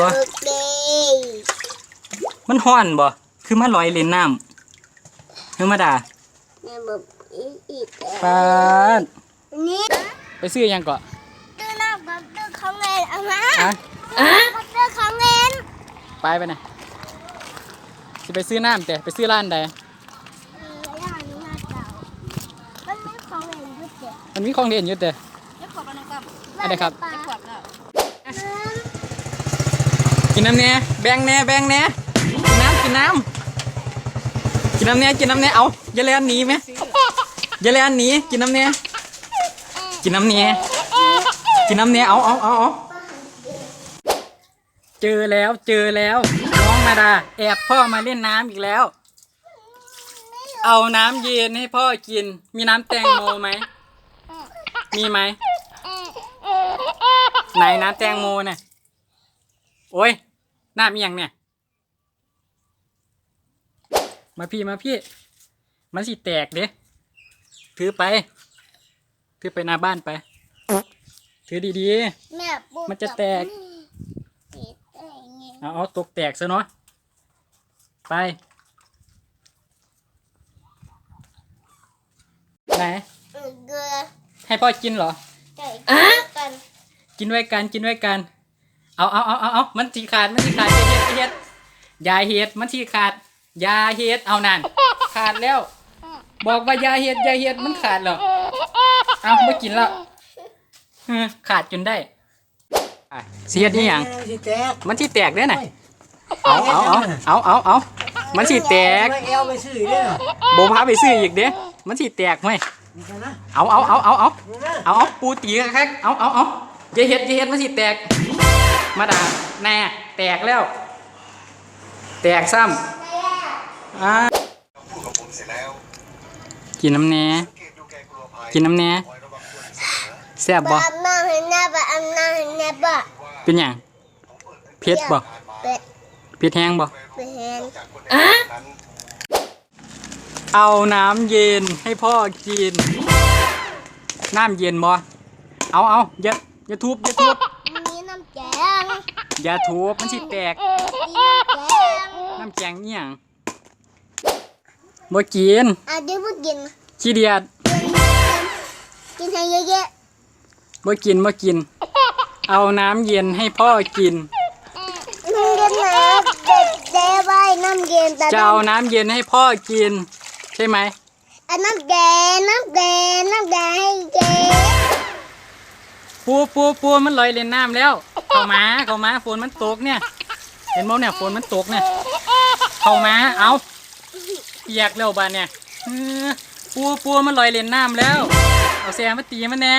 บ่โอเคมันฮ้อนบ่คือมันลอยเล่นน้ำธรรมดาแม่บอกอีกอีกปาดนี่ไปซื้อหยังก่อนตื้อหน้าบับตื้อของเล่นเอามาอะบับตื้อของเล่นไปไปไหนะสิไปซื้อน้ำแต่ไปซื้อร้านใดเออร้านนี้น่าเก่ามันไม่ของเล่นด้วยเด็กมันมีของเล่นอยู่แต่อะไรครับ ปลา กินน้ำแหน่แบ่งแหน่แบ่งแหน่กินน้ำกินน้ำกินน้ำแหน่กินน้ำแหน่เอาอย่าแล่นหนีไหมอย่าแล่นหนีกินน้ำแหน่กินน้ำแหน่กินน้ำแน่เอาเอาเอาเอาเจอแล้วเจอแล้วน้องมาดา แอบพ่อมาเล่นน้ำอีกแล้ว เอาน้ำเย็นให้พ่อกิน มีน้ำแตงโมไหมมีไหมไหนน้ำแตงโมเนี่ยโอ้ย น้ำมีอย่างเนี่ย มาพี่มาพี่ มันสิแตกเด้ถือไป ถือไปหน้าบ้านไป ถือดีแม่ปูมันจะแตกๆเอาเอาตกแตกซะเนาะ ไป ไหนเกลือให้พ่อกินเหรอ ไก่กันกินไว้กันกินไว้กัน เอาเอาเอาเอาเอามันสีขาดมันสีขาดอย่าเฮ็ดอย่าเฮ็ดอยาเฮ็ดมันสีขาดอยาเฮ็ดเอานั่นขาดแล้ว บอกว่าอยาเฮ็ดอยาเฮ็ดมันขาดแล้วเอาไม่กินแล้วเออขาดจนได้อะเสียดนี่ยังสิแตกมันสีแตกได้น่ะเอาเอาเอาเอาเอาเอามันสีแตกไม่เอาไปซื้อเด้อโบพาไปซื้ออีกเด้มันสีแตกไหมนี่กันนะเอาเอาเอาเอาเอานี่นะเอาเอาปูตีคักๆเอาเอาเอาอย่าเฮ็ดอย่าเฮ็ดมันสิแตก มาด่าแน่แตกแล้ว แตกซ้ำอ่าพูดกับผมเสร็จแล้วกินน้ำแหน่สังเกตดูแกกลัวภัยกินน้ำแหน่คอยระวังตัวเสมอแซ่บบ่บามาเห็นหน้าบาอันหน้าเห็นหน้าบาเป็นหยังเผ็ดบ่เป็ดเผ็ดแห้งบ่เป็ดเห็นจากคนในนั้นเอาน้ำเย็นให้พ่อกิน น้ำเย็นบ่ เอาเอาอย่าอย่าทุบอย่าทุบมีน้ำแกง อย่าทุบมันสิแตกมีน้ำแกงน้ำแกงนี่หยังบ่กินอะเดี๋ยวพูดกินขี้เดียดกินให้เยอะบ่กินบ่กิน เอาน้ำเย็นให้พ่อกินๆน้ำเย็นนะเด็กเด้ไว้น้ำเย็นแต่จะเอาน้ำเย็นให้พ่อกิน ใช่ไหม อะน้ำแกงน้ำแกงน้ำแกงให้แกงปูปูปูมันลอยเล่นน้ำแล้ว เข้ามาเข้ามาฝนมันตกเนี่ย เห็นบ่เนี่ยฝนมันตกเนี่ย เข้ามาเอาเปียกแล้วบ้านเนี่ยเออปูปูมันลอยเล่นน้ำแล้ว เอาแซมมาตีมันแน่